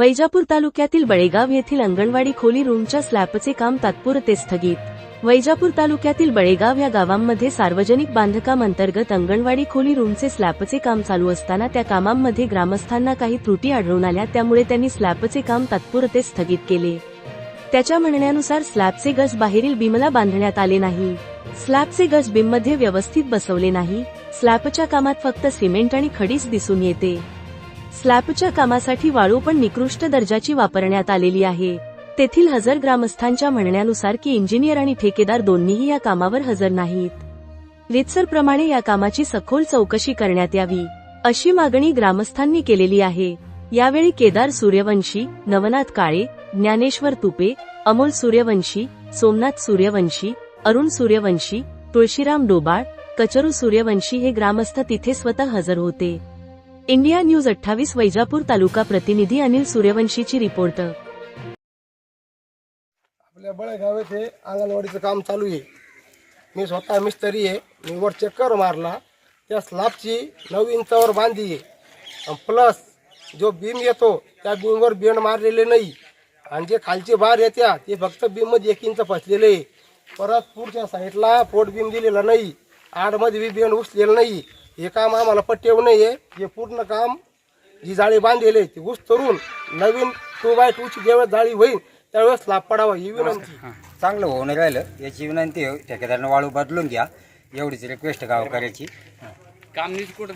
वैजापूर तालुक्यातील बळेगाव येथील अंगणवाडी खोली रूमच्या स्लॅबचे काम तात्पुरते स्थगित. वैजापूर तालुक्यातील बळेगाव या गावांमध्ये सार्वजनिक बांधकाम अंतर्गत अंगणवाडी खोली रूमचे स्लॅबचे काम चालू असताना त्या कामांमध्ये ग्रामस्थांना काही त्रुटी आढळून आल्या त्यामुळे त्यांनी स्लॅबचे काम तात्पुरते स्थगित केले. त्याच्या म्हणण्यानुसार स्लॅबचे गज बाहेरील बीमला बांधण्यात आले नाही. स्लॅबचे गज बीममध्ये व्यवस्थित बसवले नाही. स्लॅबच्या कामात फक्त सिमेंट आणि खडीच दिसून येते. स्लॅबच्या कामासाठी वाळू पण निकृष्ट दर्जाची वापरण्यात आलेली आहे. तेथील हजर ग्रामस्थांच्या म्हणण्यानुसार की इंजिनियर आणि ठेकेदार दोन्हीही या कामावर हजर नाहीत. रितसरप्रमाणे या कामाची सखोल चौकशी करण्यात यावी अशी मागणी ग्रामस्थांनी केलेली आहे. यावेळी केदार सूर्यवंशी नवनाथ काळे ज्ञानेश्वर तुपे अमोल सूर्यवंशी सोमनाथ सूर्यवंशी अरुण सूर्यवंशी तुळशीराम डोबाळ कचरू सूर्यवंशी हे ग्रामस्थ तिथे स्वतः हजर होते. इंडिया न्यूज अठ्ठावीस वैजापूर तालुका प्रतिनिधी अनिल सूर्यवंशीची रिपोर्ट. आपल्या बळेगाव येथे अंगणवाडीचं काम चालू आहे. मी स्वतः मिस्त्री आहे. मी वर चक्कर मारला. त्या स्लॅबची नऊ इंचावर बांधली आहे. प्लस जो बीम येतो त्या बीमवर बेंड मारलेले नाही. आणि जे खालची बार येत्या ते फक्त बीममध्ये एक इंच फसलेले आहे. परत पुढच्या साईडला पोट बीम दिलेला नाही. आडमध्ये बी बेंड उचलेला नाही. हे काम आम्हाला पट्टेव नाही आहे हे पूर्ण काम जी जाळी बांधलेली आहे ती ऊस तरून नवीन टू बाय टूची जेव्हा जाळी होईल त्यावेळेस लाभ पडावा ही विनंती. चांगलं होऊन राहिलं. याची विनंती आहे ठेकेदारानं वाळू बदलून घ्या. एवढीच रिक्वेस्ट गावकऱ्याची. काम नीट कुठं